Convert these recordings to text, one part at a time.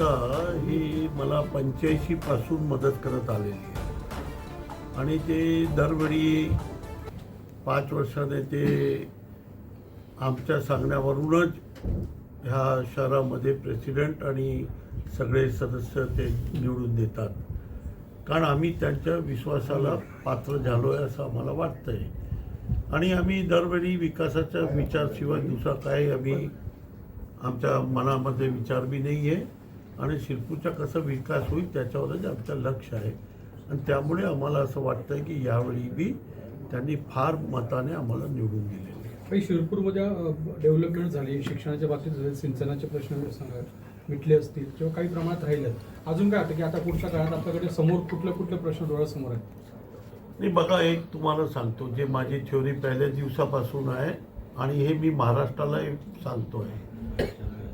ही मला पंच्याऐंशीपासून मदत करत आलेली आहे. आणि ते दरवेळी पाच वर्षाने ते आमच्या सांगण्यावरूनच ह्या शहरामध्ये प्रेसिडेंट आणि सगळे सदस्य ते निवडून देतात. कारण आम्ही त्यांच्या विश्वासाला पात्र झालो आहे असं आम्हाला वाटतं आहे आणि आम्ही दरवेळी विकासाच्या विचारशिवाय दुसरा काय आम्ही आमच्या मनामध्ये विचार बी नाही आहे आणि शिरपूरचा कसा विकास होईल त्याच्यावरच आमचं लक्ष आहे. आणि त्यामुळे आम्हाला असं वाटतं की यावेळी बी त्यांनी फार मताने आम्हाला निवडून आहे. काही शिरपूरमध्ये डेव्हलपमेंट झाली शिक्षणाच्या बाबतीत झाले सिंचनाचे प्रश्न सांगा मिटले असतील किंवा काही प्रमाणात राहिले अजून काय वाटतं की आता पुढच्या काळात आपल्याकडे समोर कुठले कुठले प्रश्न डोळ्यासमोर आहेत? नाही बघा एक तुम्हाला सांगतो जे माझी थ्योरी पहिल्या दिवसापासून आहे आणि हे मी महाराष्ट्राला सांगतो आहे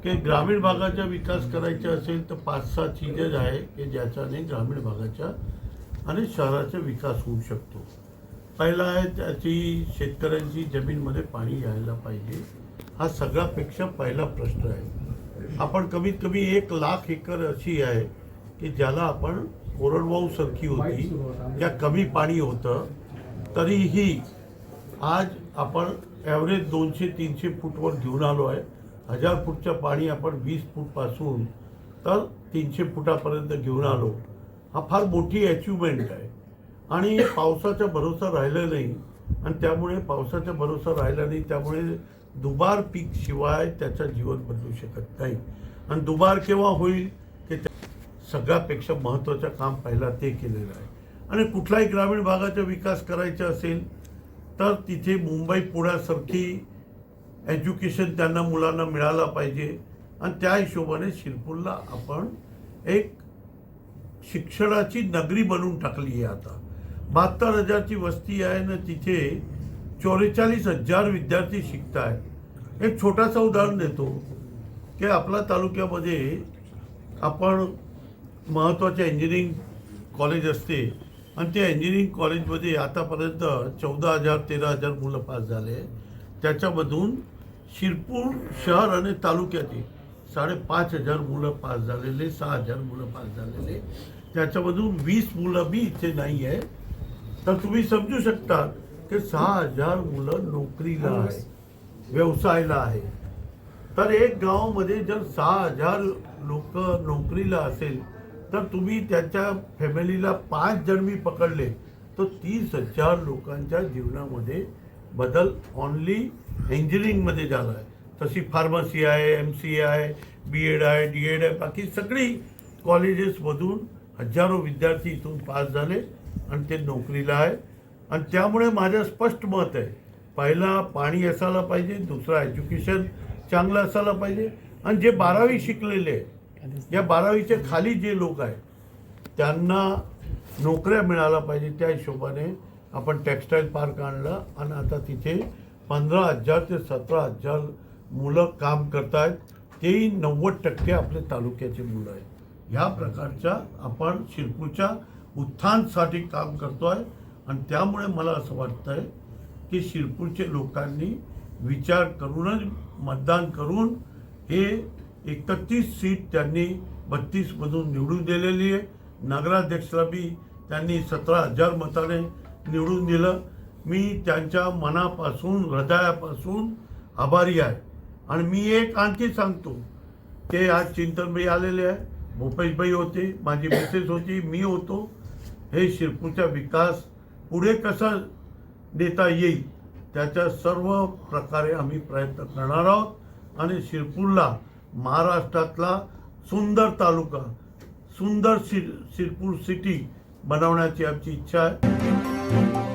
की ग्रामीण भागाचा विकास करायचा असेल तर पाच सहा चीजेस आहे की ज्याच्याने ग्रामीण भागाच्या आणि शहराचा विकास होऊ शकतो. पहिला आहे त्याची शेतकऱ्यांची जमीनमध्ये पाणी यायला पाहिजे. हा सगळ्यापेक्षा पहिला प्रश्न आहे. आपण कमीत कमी एक लाख एकर अशी आहे की ज्याला आपण कोरडवाहू सारखी होती या कमी पाणी होतं तरीही आज आपण ॲव्हरेज दोनशे तीनशे फूटवर घेऊन आलो आहे. हजार फूटचं पाणी आपण वीस फूटपासून तर तीनशे फुटापर्यंत घेऊन आलो. हा फार मोठी अचिव्हमेंट आहे. आणि पावसाचा भरोसा राहिला नाही. आणि त्यामुळे पावसाचा भरोसा राहिला नाही. त्यामुळे दुबार पीक शिवाय त्याचं जीवन बदलू शकत नाही. आणि दुबार केव्हा होईल की त्या- सगळ्यापेक्षा महत्त्वाचं काम पहिला ते केलेलं आहे. आणि कुठलाही ग्रामीण भागाचा विकास करायचा असेल तर तिथे मुंबई पुण्यासारखी एज्युकेशन त्यांना मुलांना मिळालं पाहिजे. आणि त्या हिशोबाने शिरपूरला आपण एक शिक्षणाची नगरी बनवून टाकली आहे आता. बहात्तर हजारची वस्ती आहे ना तिथे चौवेचाळीस हजार विद्यार्थी शिकत आहेत एक छोटासा उदाहरण देतो की आपल्या तालुक्यामध्ये आपण महत्त्वाचे इंजिनिअरिंग कॉलेज असते. आणि त्या इंजिनिअरिंग कॉलेजमध्ये आतापर्यंत चौदा हजार तेरा हजार मुलं पास झाले. त्याच्यामधून शिरपूर शहर आणि तालुक्याचे साडेपाच हजार मुलं पास झालेले सहा हजार मुलं पास झालेले. त्याच्यामधून वीस मुलं बी इथे नाही आहे. तर तुम्ही समजू शकता की सहा हजार मुलं नोकरीला आहे व्यवसायाला आहे. तर एक गावामध्ये जर सहा हजार लोक नोकरीला असेल तर तुम्ही त्याच्या फॅमिलीला पाच जण मी पकडले तर तीस हजार लोकांच्या जीवनामध्ये बदल ऑनली इंजिनिअरिंगमध्ये झालं आहे. तशी फार्मसी आहे एम सी आहे बी एड आहे डी एड आहे बाकी सगळी कॉलेजेसमधून हजारो विद्यार्थी इथून पास झाले आणि ते नोकरीला आहे. आणि त्यामुळे माझं स्पष्ट मत आहे पहिला पाणी असायला पाहिजे दुसरा एज्युकेशन चांगलं असायला पाहिजे. आणि जे बारावी शिकलेले या बारावीच्या खाली जे लोक आहेत त्यांना नोकऱ्या मिळायला पाहिजे त्या हिशोबाने आपण टेक्स्टाईल पार्क आणलं आणि आता तिथे पंधरा हजार ते सतरा हजार मुलं काम करत आहेत तेही नव्वद टक्के आपले तालुक्याचे मुलं आहेत. ह्या प्रकारच्या आपण शिरपूरच्या उत्थानसाठी काम करतो आहे आणि त्यामुळे मला असं वाटतं आहे की शिरपूरचे लोकांनी विचार करूनच मतदान करून हे एकतीस सीट त्यांनी बत्तीसमधून निवडून दिलेली आहे. नगराध्यक्षला बी त्यांनी सतरा हजार मताने निवडून दिलं. मी त्यांच्या मनापासून हृदयापासून आभारी आहे. आणि मी एक आणखी सांगतो ते आज चिंतनबाई आलेले आहे. भूपेशबाई होते माझी मिसेस होती मी होतो. हे शिरपूरचा विकास पुढे कसा देता येईल त्याच्या सर्व प्रकारे आम्ही प्रयत्न करणार आहोत. आणि शिरपूरला महाराष्ट्रातला सुंदर तालुका सुंदर शिर शिरपूर सिटी बनवण्याची आमची इच्छा आहे.